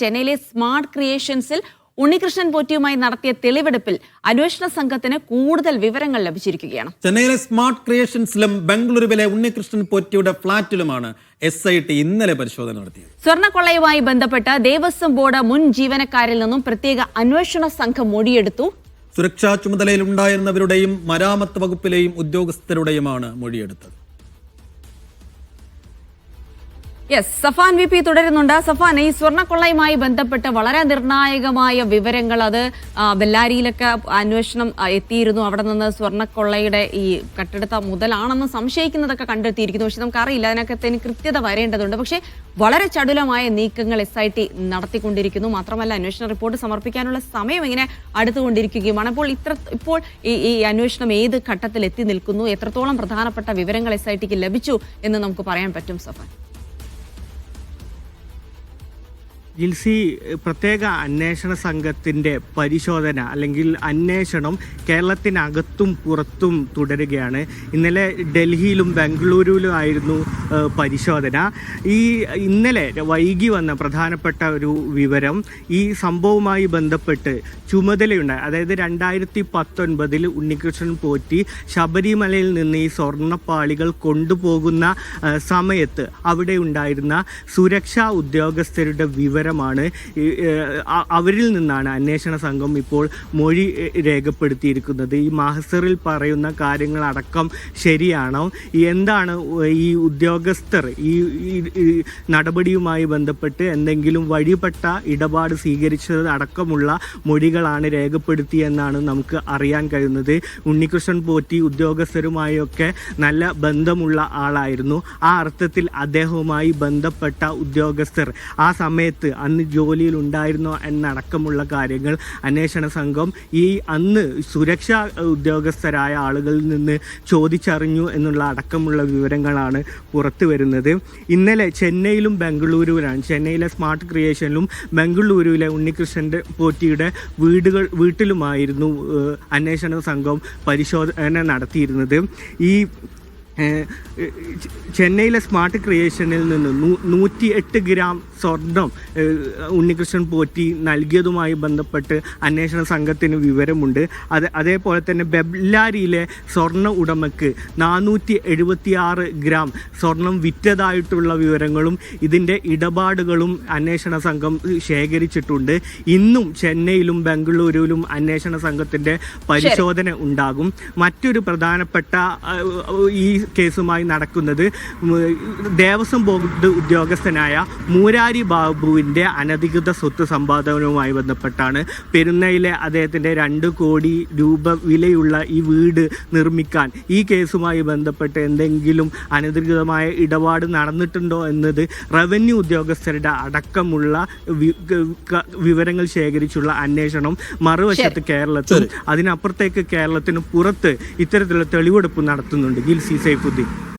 ചെന്നൈയിലെ സ്മാർട്ട് ക്രിയേഷൻസിൽ ഉണ്ണികൃഷ്ണൻ പോറ്റിയുമായി നടത്തിയ തെളിവെടുപ്പിൽ അന്വേഷണ സംഘത്തിന് കൂടുതൽ വിവരങ്ങൾ ലഭിച്ചിരിക്കുകയാണ്. ചെന്നൈയിലെ സ്മാർട്ട് ക്രിയേഷൻസിലും ബംഗളൂരുവിലെ ഉണ്ണികൃഷ്ണൻ പോറ്റിയുടെ ഫ്ളാറ്റിലുമാണ് എസ് ഐ ടി ഇന്നലെ പരിശോധന നടത്തിയത്. സ്വർണക്കൊള്ളയുമായി ബന്ധപ്പെട്ട് ദേവസ്വം ബോർഡ് മുൻ ജീവനക്കാരിൽ നിന്നും പ്രത്യേക അന്വേഷണ സംഘം മൊഴിയെടുത്തു. സുരക്ഷാ ചുമതലയിൽ ഉണ്ടായിരുന്നവരുടെയും മരാമത്ത് വകുപ്പിലെയും ഉദ്യോഗസ്ഥരുടെയുമാണ് മൊഴിയെടുത്തത്. യെസ് സഫാൻ വി പി തുടരുന്നുണ്ട്. സഫാൻ ഈ സ്വർണക്കൊള്ളയുമായി ബന്ധപ്പെട്ട് വളരെ നിർണായകമായ വിവരങ്ങൾ അത് ബെല്ലാരിയിലൊക്കെ അന്വേഷണം എത്തിയിരുന്നു. അവിടെ നിന്ന് സ്വർണക്കൊള്ളയുടെ ഈ കട്ടെടുത്ത മുതലാണെന്ന് സംശയിക്കുന്നതൊക്കെ കണ്ടെത്തിയിരിക്കുന്നു. പക്ഷെ നമുക്കറിയില്ല അതിനൊക്കെ ഇനി കൃത്യത വരേണ്ടതുണ്ട്. പക്ഷേ വളരെ ചടുലമായ നീക്കങ്ങൾ എസ് ഐ ടി നടത്തിക്കൊണ്ടിരിക്കുന്നു. മാത്രമല്ല അന്വേഷണ റിപ്പോർട്ട് സമർപ്പിക്കാനുള്ള സമയം ഇങ്ങനെ അടുത്തുകൊണ്ടിരിക്കുകയുമാണ്. അപ്പോൾ ഇത്ര ഇപ്പോൾ ഈ ഈ അന്വേഷണം ഏത് ഘട്ടത്തിൽ എത്തി നിൽക്കുന്നു? എത്രത്തോളം പ്രധാനപ്പെട്ട വിവരങ്ങൾ എസ് ഐ ടിക്ക് ലഭിച്ചു എന്ന് നമുക്ക് പറയാൻ പറ്റും സഫാൻ ജിൽസി പ്രത്യേക അന്വേഷണ സംഘത്തിന്റെ പരിശോധന അല്ലെങ്കിൽ അന്വേഷണം കേരളത്തിനകത്തും പുറത്തും തുടരുകയാണ്. ഇന്നലെ ഡൽഹിയിലും ബംഗളൂരുവിലും ആയിരുന്നു ഏഹ്, പരിശോധന. ഈ ഇന്നലെ വൈകി വന്ന പ്രധാനപ്പെട്ട ഒരു വിവരം ഈ സംഭവവുമായി ബന്ധപ്പെട്ട് ചുമതലയുണ്ട്. അതായത് രണ്ടായിരത്തി പത്തൊൻപതിൽ ഉണ്ണികൃഷ്ണൻ പോറ്റി ശബരിമലയിൽ നിന്ന് ഈ സ്വർണപ്പാളികൾ കൊണ്ടുപോകുന്ന സമയത്ത് അവിടെ ഉണ്ടായിരുന്ന സുരക്ഷാ ഉദ്യോഗസ്ഥരുടെ വിവരമാണ് അവരിൽ നിന്നാണ് അന്വേഷണ സംഘം ഇപ്പോൾ മൊഴി രേഖപ്പെടുത്തിയിരിക്കുന്നത്. ഈ മാഹസറിൽ പറയുന്ന കാര്യങ്ങളടക്കം ശരിയാണോ? എന്താണ് ഈ ഉദ്യോഗസ്ഥർ ഈ നടപടിയുമായി ബന്ധപ്പെട്ട് എന്തെങ്കിലും വഴിപ്പെട്ട ഇടപാട് സ്വീകരിച്ചത് അടക്കമുള്ള മൊഴികളാണ് രേഖപ്പെടുത്തിയെന്നാണ് നമുക്ക് അറിയാൻ കഴിയുന്നത്. ഉണ്ണികൃഷ്ണൻ പോറ്റി ഉദ്യോഗസ്ഥരുമായൊക്കെ നല്ല ബന്ധമുള്ള ആളായിരുന്നു. ആ അർത്ഥത്തിൽ അദ്ദേഹവുമായി ബന്ധപ്പെട്ട ഉദ്യോഗസ്ഥർ ആ സമയത്ത് അന്ന് ജോലിയിൽ ഉണ്ടായിരുന്നോ എന്നടക്കമുള്ള കാര്യങ്ങൾ അന്വേഷണ സംഘം ഈ അന്ന് സുരക്ഷാ ഉദ്യോഗസ്ഥരായ ആളുകളിൽ നിന്ന് ചോദിച്ചറിഞ്ഞു എന്നുള്ള അടക്കമുള്ള വിവരങ്ങളാണ് പുറത്തു വരുന്നത്. ഇന്നലെ ചെന്നൈയിലും ബംഗളൂരുവിലാണ്. ചെന്നൈയിലെ സ്മാർട്ട് ക്രിയേഷനിലും ബംഗളൂരുവിലെ ഉണ്ണികൃഷ്ണന്റെ പോറ്റിയുടെ വീടുകൾ വീട്ടിലുമായിരുന്നു അന്വേഷണ സംഘം പരിശോധന നടത്തിയിരുന്നത്. ഈ ചെന്നൈയിലെ സ്മാർട്ട് ക്രിയേഷനിൽ നിന്ന് നൂറ്റി എട്ട് ഗ്രാം സ്വർണം ഉണ്ണികൃഷ്ണൻ പോറ്റി നൽകിയതുമായി ബന്ധപ്പെട്ട് അന്വേഷണ സംഘത്തിന് വിവരമുണ്ട്. അത് അതേപോലെ തന്നെ ബെല്ലാരിയിലെ സ്വർണ ഉടമയ്ക്ക് നാനൂറ്റി എഴുപത്തി ആറ് ഗ്രാം സ്വർണം വിറ്റതായിട്ടുള്ള വിവരങ്ങളും ഇതിന്റെ ഇടപാടുകളും അന്വേഷണ സംഘം ശേഖരിച്ചിട്ടുണ്ട്. ഇന്നും ചെന്നൈയിലും ബംഗളൂരുവിലും അന്വേഷണ സംഘത്തിന്റെ പരിശോധന ഉണ്ടാകും. മറ്റൊരു പ്രധാനപ്പെട്ട ഈ കേസുമായി നടക്കുന്നത്. ദേവസ്വം ബോർഡ് ഉദ്യോഗസ്ഥനായ മൂരാരി ബാബുവിന്റെ അനധികൃത സ്വത്ത് സമ്പാദനവുമായി ബന്ധപ്പെട്ടാണ് പെരുന്നയിലെ അദ്ദേഹത്തിന്റെ രണ്ട് കോടി രൂപ വിലയുള്ള ഈ വീട് നിർമ്മിക്കാൻ ഈ കേസുമായി ബന്ധപ്പെട്ട് എന്തെങ്കിലും അനധികൃതമായ ഇടപാട് നടന്നിട്ടുണ്ടോ എന്നത് റവന്യൂ ഉദ്യോഗസ്ഥരുടെ അടക്കമുള്ള വിവരങ്ങൾ ശേഖരിച്ചുള്ള അന്വേഷണം മറുവശത്ത് കേരളത്തിൽ അതിനപ്പുറത്തേക്ക് കേരളത്തിന് പുറത്ത് ഇത്തരത്തിലുള്ള തെളിവെടുപ്പ് നടത്തുന്നുണ്ട്. ഗിൽസി જય પુતી